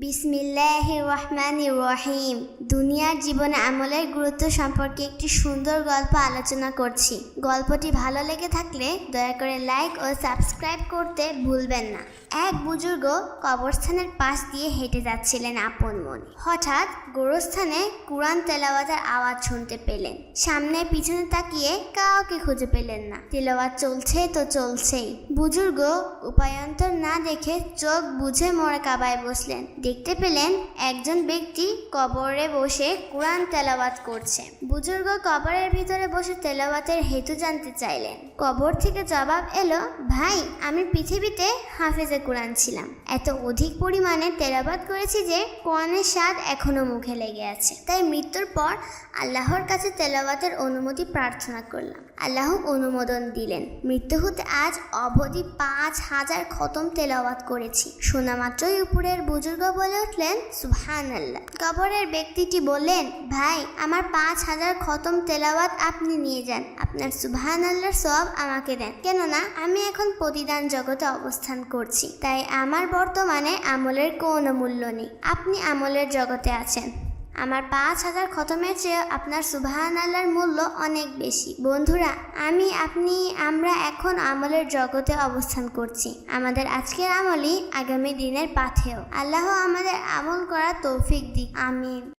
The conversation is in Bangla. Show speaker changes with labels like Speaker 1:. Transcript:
Speaker 1: বিসমিল্লাহ রহমান রহিম। দুনিয়ার জীবনে আমলের গুরুত্ব সম্পর্কে একটি সুন্দর গল্প আলোচনা করছি। গল্পটি ভালো লেগে থাকলে দয়া করে লাইক ও সাবস্ক্রাইব করতে ভুলবেন না। এক বুজুর্গ কবরস্থানের পাশ দিয়ে হেঁটে যাচ্ছিলেন আপন মনে। হঠাৎ গোরস্থানে কুরআন তেলাওয়াতের আওয়াজ শুনতে পেলেন। সামনে পিছনে তাকিয়ে কাউকে খুঁজে পেলেন না। তেলাওয়াত চলছে তো চলছেই। বুজুর্গ উপায়ন্তর না দেখে চোখ বুঝে মরে কাবায় বসলেন। দেখতে পেলেন একজন ব্যক্তি কবরে বসে কোরআন তেলাওয়াত করছে। বুজুর্গ কবরের ভিতরে বসে তেলাওয়াতের হেতু জানতে চাইলেন। কবর থেকে জবাব এলো, ভাই, আমি পৃথিবীতে হাফেজে কোরআন ছিলাম। এত অধিক পরিমাণে তেলাবাত করেছি যে কোরআনের স্বাদ এখনও মুখে লেগে আছে। তাই মৃত্যুর পর আল্লাহর কাছে তেলাওয়াতের অনুমতি প্রার্থনা করলাম। আল্লাহ অনুমোদন দিলেন। মৃত্যু হতে আজ অবধি পাঁচ হাজার খতম তেলাওয়াত করেছি। শোনা মাত্রই উপরের বুজুর্গ বলে উঠলেন সুহান আল্লাহ কবরের ব্যক্তিটি বললেন, ভাই, আমার পাঁচ হাজার খতম তেলাওয়াত আপনি নিয়ে যান। আপনার সুবহান আল্লাহর সব আমাকে দেন। কেননা, আমি এখন প্রতিদান জগতে অবস্থান করছি। তাই আমার বর্তমানে আমলের কোনো মূল্য নেই। আপনি আমলের জগতে আছেন। আমার পাঁচ হাজার খতমের চেয়ে আপনার সুবাহান আল্লাহর মূল্য অনেক বেশি। বন্ধুরা, আমি, আপনি, আমরা এখন আমলের জগতে অবস্থান করছি। আমাদের আজকের আমলই আগামী দিনের পাথেও আল্লাহ আমাদের আমল করা তৌফিক দিক। আমিন।